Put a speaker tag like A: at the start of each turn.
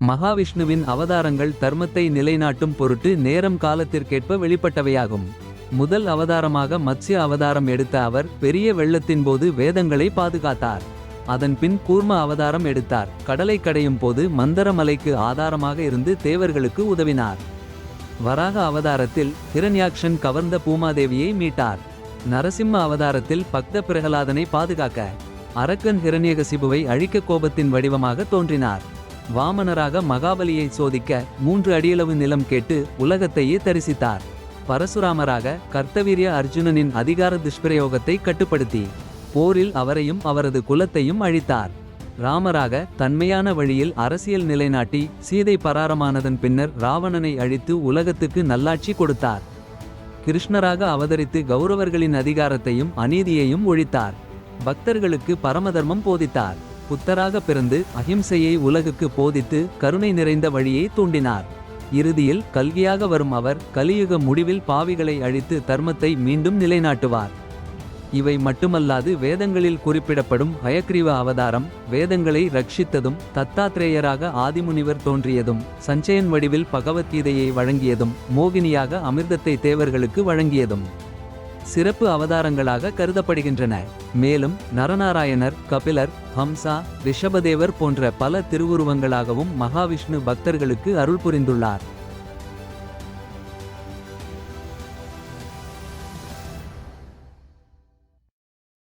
A: மகாவிஷ்ணுவின் அவதாரங்கள் தர்மத்தை நிலைநாட்டும் பொருட்டு நேரம் காலத்திற்கேற்ப வெளிப்பட்டவையாகும். முதல் அவதாரமாக மத்ஸ்ய அவதாரம் எடுத்த அவர் பெரிய வெள்ளத்தின் போது வேதங்களை பாதுகாத்தார். அதன் பின் கூர்ம அவதாரம் எடுத்தார். கடலை கடையும் போது மந்தரமலைக்கு ஆதாரமாக இருந்து தேவர்களுக்கு உதவினார். வராக அவதாரத்தில் ஹிரண்யாக்ஷன் கவர்ந்த பூமாதேவியை மீட்டார். நரசிம்ம அவதாரத்தில் பக்த பிரகலாதனை பாதுகாக்க அரக்கன் ஹிரண்யகசிபுவை அழிக்க கோபத்தின் வடிவமாக தோன்றினார். வாமனராக மகாபலியை சோதிக்க மூன்று அடியளவு நிலம் கேட்டு உலகத்தையே தரிசித்தார். பரசுராமராக கர்த்தவீரிய அர்ஜுனனின் அதிகார துஷ்பிரயோகத்தை கட்டுப்படுத்தி போரில் அவரையும் அவரது குலத்தையும் அழித்தார். ராமராக தன்மையான வழியில் அரசியல் நிலைநாட்டி சீதை பராரமானதன் பின்னர் ராவணனை அழித்து உலகத்துக்கு நல்லாட்சி கொடுத்தார். கிருஷ்ணராக அவதரித்து கௌரவர்களின் அதிகாரத்தையும் அநீதியையும் ஒழித்தார். பக்தர்களுக்கு பரமதர்மம் போதித்தார். புத்தராக பிறந்து அகிம்சையை உலகுக்கு போதித்து கருணை நிறைந்த வழியை தூண்டினார். இறுதியில் கல்கியாக வரும் அவர் கலியுக முடிவில் பாவிகளை அழித்து தர்மத்தை மீண்டும் நிலைநாட்டுவார். இவை மட்டுமல்லாது வேதங்களில் குறிப்பிடப்படும் ஹயக்ரீவ அவதாரம் வேதங்களை ரட்சித்ததும் தத்தாத்ரேயராக ஆதிமுனிவர் தோன்றியதும் சஞ்சயன் வடிவில் பகவத்கீதையை வழங்கியதும் மோகினியாக அமிர்தத்தை தேவர்களுக்கு வழங்கியதும். சிறப்பு அவதாரங்களாக கருதப்படுகின்றன. மேலும் நரநாராயணர் கபிலர் ஹம்சா ரிஷபதேவர் போன்ற பல திருவுருவங்களாகவும் மகாவிஷ்ணு பக்தர்களுக்கு அருள் புரிந்துள்ளார்.